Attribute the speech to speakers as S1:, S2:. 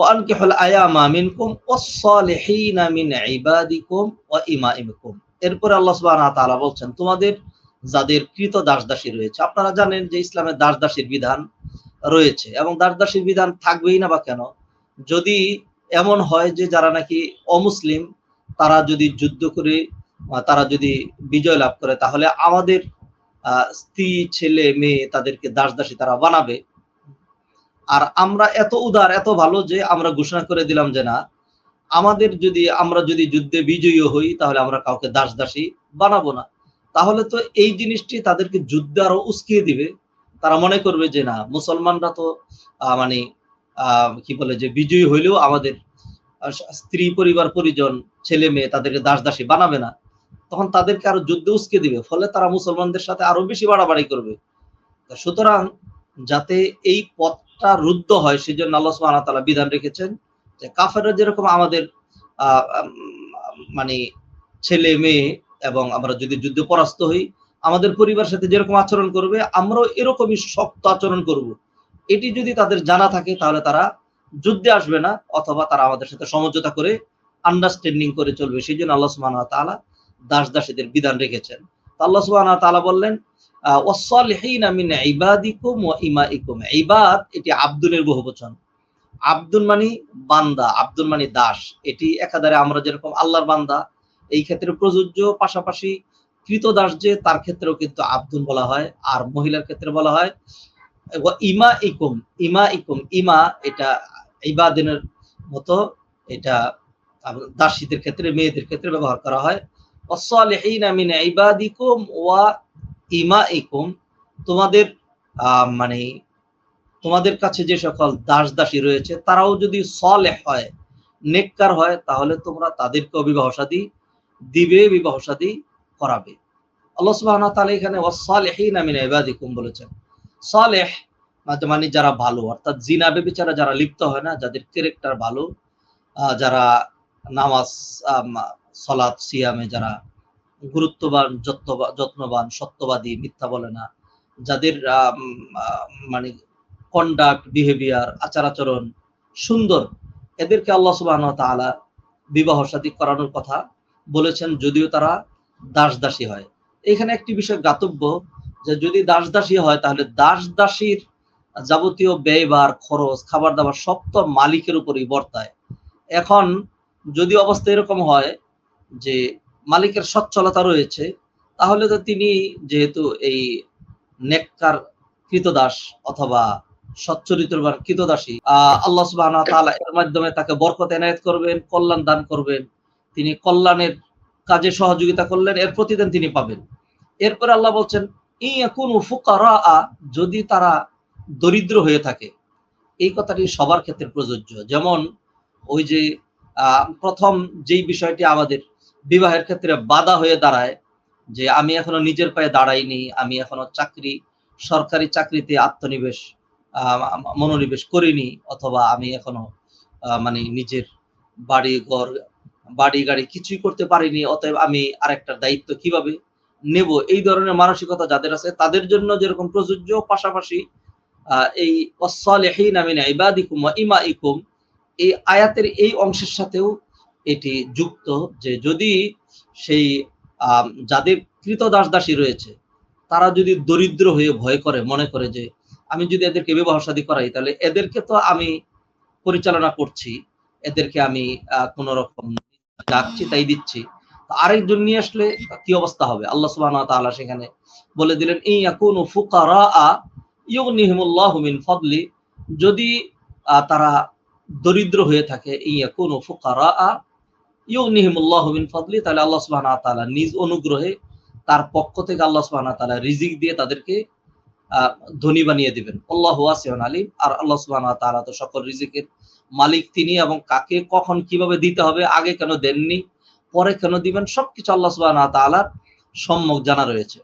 S1: ওয়ানকিহুল আয়ামা মিনকুম ওয়াস-সালিহিনা মিন ইবাদিকুম ওয়া ইমাইমিকুম এরপরে আল্লাহ সুবহানাহু ওয়া তাআলা বলছেন, তোমাদের যাদের কৃত দাস দাসী রয়েছে, আপনারা জানেন যে ইসলামে দাস দাসীর বিধান রয়েছে এবং দাস দাসীর বিধান থাকবেই না বা কেন? যদি এমন হয় যে যারা নাকি অমুসলিম, তারা যদি যুদ্ধ করে তারা যদি বিজয় লাভ করে, তাহলে আমাদের স্ত্রী, ছেলে, মেয়ে তাদেরকে দাস দাসী তারা বানাবে। আর আমরা এত উদার, এত ভালো যে আমরা ঘোষণা করে দিলাম যে না, আমাদের যদি, আমরা যদি যুদ্ধে বিজয়ী হই, তাহলে আমরা কাউকে দাস দাসী বানাবো না। তাহলে তো এই জিনিসটি তাদেরকে যুদ্ধে আরও উস্কিয়ে দিবে। তারা মনে করবে যে না, মুসলমানরা তো মানে কি বলে যে বিজয়ী হইলেও আমাদের স্ত্রী পরিবার পরিজন, ছেলে মেয়ে তাদেরকে দাস দাসী বানাবে না। তখন তাদেরকে আরও যুদ্ধে উস্কে দিবে। ফলে তারা মুসলমানদের সাথে আরও বেশি বাড়াবাড়ি করবে। সুতরাং যাতে এই পথটা রুদ্ধ হয় সেই জন্য আল্লাহ সুবহানাহু তাআলা বিধান রেখেছেন যে কাফেররা যেরকম আমাদের মানে ছেলে, মেয়ে এবং আমরা যদি যুদ্ধে পরাস্ত হই, আমাদের পরিবারের সাথে যেরকম আচরণ করবে, আমরাও এরকমই শক্ত আচরণ করব। এটি যদি তাদের জানা থাকে, তাহলে তারা যুদ্ধে আসবে না, অথবা তারা আমাদের সাথে সমঝোতা করে আন্ডারস্ট্যান্ডিং করে চলবে। সেই জন্য আল্লাহ সুবহানাহু ওয়া তাআলা দাস দাসীদের বিধান রেখেছেন। আল্লাহ সুবহানাহু ওয়া তাআলা বললেন আহ, ওয়াস-সালিহিনা মিন ইবাদিকুম ওয়া ইমাইকুম। ইবাদ এটি আব্দুলের বহুবচন। আব্দুল মানি বান্দা আব্দুল মানি দাস। এটি একাধারে আমরা যেরকম আল্লাহর বান্দা এই ক্ষেত্রে প্রযোজ্য পাশাপাশি যে তার ক্ষেত্রেও কিন্তু আব্দুল বলা হয় আর মহিলার ক্ষেত্রে বলা হয় ইমা ইকুম ইমা ইকুম ইমা এটা ইবাদিনের মতো এটা দাসীদের ক্ষেত্রে মেয়েদের ক্ষেত্রে ব্যবহার করা হয়। ওয়াস-সালিহিনা মিন ইবাদিকুম ওয়া ইমাইকুম তোমাদের আহ, মানে তোমাদের কাছে যে সকল দাস দাসী রয়েছে তারাও যদি সলেহ হয় নেককার হয় তাহলে তোমরা তাদেরকেও বিবাহ শাদী দিবে বিবাহ শাদী করাবে। আল্লাহ ওয়া তাআলা এখানে ওয়াস-সালিহিনা মিন ইবাদিকুম বলেছেন। সালেহ মানে মানে যারা ভালো অর্থাৎ জিনা বেবিচারা যারা লিপ্ত হয় না যাদের ক্যারেক্টার ভালো যারা নামাজ সলাৎ সিয়ামে যারা গুরুত্ববান, যত্নবা- যত্নবান, সত্যবাদী, মিথ্যা বলে না। যাদের মানে কন্ডাক্ট বিহেভিয়ার আচার আচরণ সুন্দর, এদেরকে আল্লাহ সুবহানাহু ওয়া তাআলা বিবাহ শাদী করানোর কথা বলেছেন যদিও তারা দাস দাসী হয়। এখানে একটি বিষয় গাতব্য যে যদি দাস দাসী হয় তাহলে দাস দাসীর যাবতীয় ব্যয়বার খরচ খাবার দাবার সব তো মালিকের উপরই বর্তায়। এখন যদি অবস্থা এরকম হয় যে মালিকের সচ্ছলতা রয়েছে, তাহলে তো তিনি যেহেতু এই নেককার কৃতদাস অথবা সচ্চরিত্রবার কৃতদাসী আল্লাহ তাআলা এর মাধ্যমে তাকে বরকত এনায়েত করবেন, কল্যাণ দান করবেন, তিনি কল্যাণের কাজে সহযোগিতা করলেন, এর প্রতিদান তিনি পাবেন। এরপরে আল্লাহ বলছেন ইয়াকুনু ফুকারা যদি তারা দরিদ্র হয়ে থাকে, এই কথাটি সবার ক্ষেত্রে প্রযোজ্য। যেমন ওই যে প্রথম যেই বিষয়টি আমাদের বিবাহের ক্ষেত্রে বাধা হয়ে দাঁড়ায় যে আমি এখনও নিজের পায়ে দাঁড়াইনি, আমি এখনও চাকরি, সরকারি চাকরিতে আত্মনিবেশ মনোনিবেশ করিনি অথবা আমি এখনও মানে নিজের বাড়ি ঘর, বাড়ি গাড়ি কিছুই করতে পারিনি, অতএব আমি আরেকটা দায়িত্ব কীভাবে নেব? এই ধরনের মানসিকতা যাদের আছে, তাদের জন্য যেরকম প্রযোজ্য, পাশাপাশি এই অসালেহীন আমিন ইবাদিকুম ইমা ইকুম এই আয়াতের এই অংশের সাথেও এটি যুক্ত যে যদি সেই যাদের কৃত দাস দাসী রয়েছে, তারা যদি দরিদ্র হয়ে ভয় করে, মনে করে যে আমি যদি এদেরকে বিবাহ শাদী করাই, তাহলে এদেরকে তো আমি পরিচালনা করছি, এদেরকে আমি কোনো রকম ডাকছি, তাই দিচ্ছি। আরেকজন নিয়ে আসলে কি অবস্থা হবে? আল্লাহ ওয়া তাআলা সেখানে বলে দিলেন ইয়াকুনু ফুকারা ইউগনিহিমুল্লাহু মিন ফাদলি যদি তারা দরিদ্র হয়ে থাকে ইয়াকুনু ফুকারা ইউগনিহিমুল্লাহু মিন ফাদলি, তাহলে আল্লাহ সুবাহ তাআলা নিজ অনুগ্রহে তার পক্ষ থেকে আল্লাহ সুবাহ ওয়া রিজিক দিয়ে তাদেরকে ধনী বানিয়ে দিবেন। আল্লাহু ওয়াসিউন আলিম। আর আল্লাহ সুবাহ তালা তো সকল রিজিকের মালিক তিনি এবং কাকে কখন কীভাবে দিতে হবে, আগে কেন দেননি, পরে কেন দিবেন, সবকিছু আল্লাহ সুবাহ তাআলার সম্যক জানা রয়েছে।